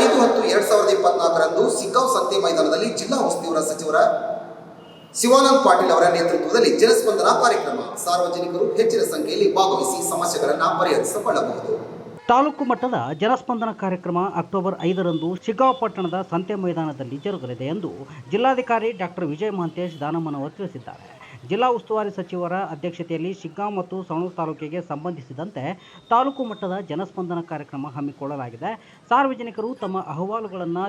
ಐದು ಹತ್ತು ಎರಡ್ ಸಾವಿರದ ಇಪ್ಪತ್ನಾಲ್ಕರಂದು ಸಿಗ್ಗಾಂವ್ ಸಂತೆ ಮೈದಾನದಲ್ಲಿ ಜಿಲ್ಲಾ ಉಸ್ತುವಾರಿ ಸಚಿವರ ಶಿವಾನಂದ್ ಪಾಟೀಲ್ ಅವರ ನೇತೃತ್ವದಲ್ಲಿ ಜನಸ್ಪಂದನ ಕಾರ್ಯಕ್ರಮ. ಸಾರ್ವಜನಿಕರು ಹೆಚ್ಚಿನ ಸಂಖ್ಯೆಯಲ್ಲಿ ಭಾಗವಹಿಸಿ ಸಮಸ್ಯೆಗಳನ್ನು ಪರಿಹರಿಸಿಕೊಳ್ಳಬಹುದು. ತಾಲೂಕು ಮಟ್ಟದ ಜನಸ್ಪಂದನ ಕಾರ್ಯಕ್ರಮ ಅಕ್ಟೋಬರ್ ಐದರಂದು ಶಿಗ್ಗಾಂವ್ ಪಟ್ಟಣದ ಸಂತೆ ಮೈದಾನದಲ್ಲಿ ಜರುಗಲಿದೆ ಎಂದು ಜಿಲ್ಲಾಧಿಕಾರಿ ಡಾಕ್ಟರ್ ವಿಜಯ ಮಹಂತೇಶ್ ದಾನಮನವರ್ ತಿಳಿಸಿದ್ದಾರೆ. ಜಿಲ್ಲಾ ಉಸ್ತುವಾರಿ ಸಚಿವರ ಅಧ್ಯಕ್ಷತೆಯಲ್ಲಿ ಶಿಗ್ಗಾಂವ್ ಮತ್ತು ಸವಣೂರು ತಾಲೂಕಿಗೆ ಸಂಬಂಧಿಸಿದಂತೆ ತಾಲೂಕು ಮಟ್ಟದ ಜನಸ್ಪಂದನ ಕಾರ್ಯಕ್ರಮ ಹಮ್ಮಿಕೊಳ್ಳಲಾಗಿದೆ. ಸಾರ್ವಜನಿಕರು ತಮ್ಮ ಅಹವಾಲುಗಳನ್ನು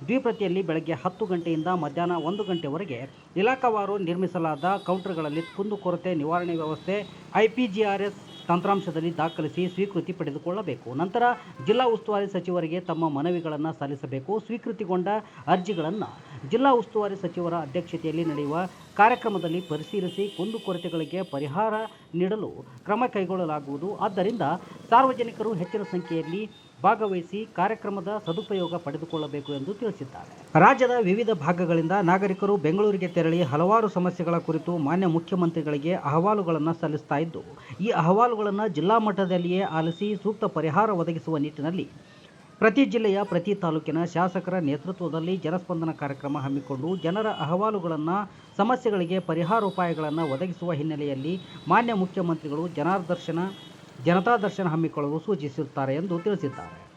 ದ್ವಿಪ್ರತಿಯಲ್ಲಿ ಬೆಳಗ್ಗೆ ಹತ್ತು ಗಂಟೆಯಿಂದ ಮಧ್ಯಾಹ್ನ ಒಂದು ಗಂಟೆವರೆಗೆ ಇಲಾಖಾವಾರು ನಿರ್ಮಿಸಲಾದ ಕೌಂಟರ್ಗಳಲ್ಲಿ ಕುಂದುಕೊರತೆ ನಿವಾರಣೆ ವ್ಯವಸ್ಥೆ ಐಪಿಜಿಆರ್ಎಸ್ ತಂತ್ರಾಂಶದಲ್ಲಿ ದಾಖಲಿಸಿ ಸ್ವೀಕೃತಿ ಪಡೆದುಕೊಳ್ಳಬೇಕು. ನಂತರ ಜಿಲ್ಲಾ ಉಸ್ತುವಾರಿ ಸಚಿವರಿಗೆ ತಮ್ಮ ಮನವಿಗಳನ್ನು ಸಲ್ಲಿಸಬೇಕು. ಸ್ವೀಕೃತಿಗೊಂಡ ಅರ್ಜಿಗಳನ್ನು ಜಿಲ್ಲಾ ಉಸ್ತುವಾರಿ ಸಚಿವರ ಅಧ್ಯಕ್ಷತೆಯಲ್ಲಿ ನಡೆಯುವ ಕಾರ್ಯಕ್ರಮದಲ್ಲಿ ಪರಿಶೀಲಿಸಿ ಕುಂದುಕೊರತೆಗಳಿಗೆ ಪರಿಹಾರ ನೀಡಲು ಕ್ರಮ ಕೈಗೊಳ್ಳಲಾಗುವುದು. ಆದ್ದರಿಂದ ಸಾರ್ವಜನಿಕರು ಹೆಚ್ಚಿನ ಸಂಖ್ಯೆಯಲ್ಲಿ ಭಾಗವಹಿಸಿ ಕಾರ್ಯಕ್ರಮದ ಸದುಪಯೋಗ ಪಡೆದುಕೊಳ್ಳಬೇಕು ಎಂದು ತಿಳಿಸಿದ್ದಾರೆ. ರಾಜ್ಯದ ವಿವಿಧ ಭಾಗಗಳಿಂದ ನಾಗರಿಕರು ಬೆಂಗಳೂರಿಗೆ ತೆರಳಿ ಹಲವಾರು ಸಮಸ್ಯೆಗಳ ಕುರಿತು ಮಾನ್ಯ ಮುಖ್ಯಮಂತ್ರಿಗಳಿಗೆ ಅಹವಾಲುಗಳನ್ನು ಸಲ್ಲಿಸ್ತಾ ಇದ್ದು, ಈ ಅಹವಾಲುಗಳನ್ನು ಜಿಲ್ಲಾ ಮಟ್ಟದಲ್ಲಿಯೇ ಆಲಿಸಿ ಸೂಕ್ತ ಪರಿಹಾರ ಒದಗಿಸುವ ನಿಟ್ಟಿನಲ್ಲಿ ಪ್ರತಿ ಜಿಲ್ಲೆಯ ಪ್ರತಿ ತಾಲೂಕಿನ ಶಾಸಕರ ನೇತೃತ್ವದಲ್ಲಿ ಜನಸ್ಪಂದನ ಕಾರ್ಯಕ್ರಮ ಹಮ್ಮಿಕೊಂಡು ಜನರ ಅಹವಾಲುಗಳನ್ನು, ಸಮಸ್ಯೆಗಳಿಗೆ ಪರಿಹಾರೋಪಾಯಗಳನ್ನು ಒದಗಿಸುವ ಹಿನ್ನೆಲೆಯಲ್ಲಿ ಮಾನ್ಯ ಮುಖ್ಯಮಂತ್ರಿಗಳು ಜನಾರ್ದರ್ಶನ ಜನತಾ ದರ್ಶನ ಹಮ್ಮಿಕೊಳ್ಳಲು ಸೂಚಿಸಿರುತ್ತಾರೆ ಎಂದು ತಿಳಿಸಿದ್ದಾರೆ.